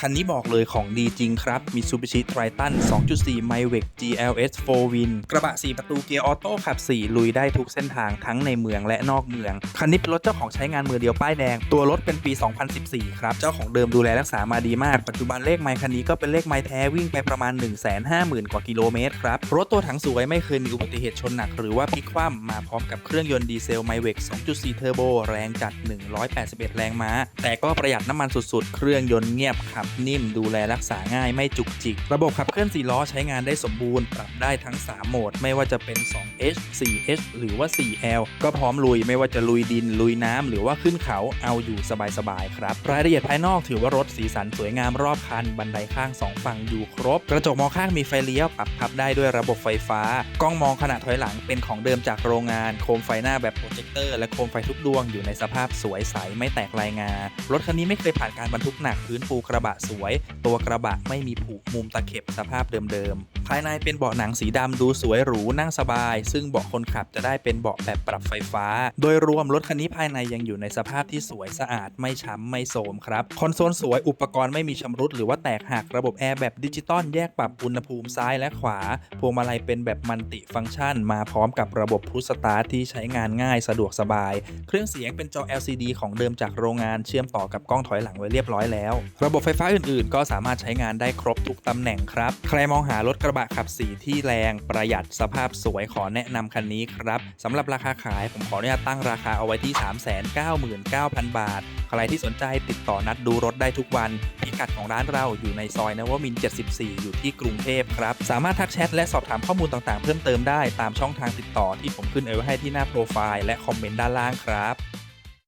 คันนี้บอกเลยของดีจริงครับ Mitsubishi Triton 2.4 m y w e c GLS 4 Win กระบะ 4 ประตูเกียร์ออโต้ขับ 4 ลุยได้ทุกเส้นทางทั้งในเมืองและนอกเมือง คันนี้เป็นรถเจ้าของใช้งานมือเดียวป้ายแดง ตัวรถเป็นปี 2014 ครับ เจ้าของเดิมดูแลรักษามาดีมาก ปัจจุบันเลขไมล์คันนี้ก็เป็นเลขไมล์แท้วิ่งไปประมาณ 150,000 กว่ากิโลเมตรครับ รถตัวถังสวยไม่เคยมีอุบัติเหตุชนหนักหรือว่าพลิกคว่ำมาพร้อมกับเครื่องยนต์ดีเซล m y w e c 2.4เทอร์โบแรงจัด 181 แรงม้า แต่ก็ประหยัดน้ำมันสุดๆ เครื่องยนต์เงียบขับนิ่มดูแลรักษาง่ายไม่จุกจิก ระบบขับเคลื่อน 4 ล้อใช้งานได้สมบูรณ์ ปรับได้ทั้ง 3 โหมด ไม่ว่าจะเป็น 2H 4H หรือว่า 4L ก็พร้อมลุยไม่ว่าจะลุยดิน ลุยน้ำหรือว่าขึ้นเขาเอาอยู่สบายๆครับ รายละเอียดภายนอกถือว่ารถสีสันสวยงามรอบคัน บันไดข้าง 2 ฝั่งอยู่ครบ กระจกมองข้างมีไฟเลี้ยวปรับพับได้ด้วยระบบไฟฟ้ากล้องมองขณะถอยหลังเป็นของเดิมจากโรงงาน โคมไฟหน้าแบบโปรเจคเตอร์และโคมไฟทุกดวงอยู่ในสภาพสวยใสไม่แตกลายงา รถคันนี้ไม่เคยผ่านการบรรทุกหนักพื้นปูกระบะสวย ตัวกระบะไม่มีผูกมุมตะเข็บสภาพเดิม ภายในเป็นเบาะหนังสีดำดูสวยหรูนั่งสบาย ซึ่งเบาะคนขับจะได้เป็นเบาะแบบปรับไฟฟ้า โดยรวมรถคันนี้ภายในยังอยู่ในสภาพที่สวยสะอาดไม่ช้ำไม่โทมครับคอนโซลสวยอุปกรณ์ไม่มีชำรุดหรือว่าแตกหักระบบแอร์แบบดิจิตอลแยกปรับอุณหภูมิซ้ายและขวาพวงมาลัยเป็นแบบมัลติฟังก์ชัน มาพร้อมกับระบบพุชสตาร์ทที่ใช้งานง่ายสะดวกสบาย เครื่องเสียงเป็นจอ LCD ของเดิมจากโรงงานเชื่อมต่อกับกล้องถอยหลังไว้เรียบร้อยแล้ว ระบบไฟฟ้าอื่นๆ ก็สามารถใช้งานได้ครบทุกตำแหน่งครับ ใครมองหารถกระบะขับสีที่แรงประหยัดสภาพสวยขอแนะนำคันนี้ครับสำหรับราคาขายผมขออนุญาตตั้งราคาเอาไว้ที่ 399,000 บาท ใครที่สนใจติดต่อนัดดูรถได้ทุกวัน พิกัดของร้านเราอยู่ในซอยนวมิน 74 อยู่ที่กรุงเทพครับ สามารถทักแชทและสอบถามข้อมูลต่างๆ เพิ่มเติมได้ตามช่องทางติดต่อที่ผมขึ้นเอาไว้ให้ที่หน้าโปรไฟล์และคอมเมนต์ด้านล่างครับ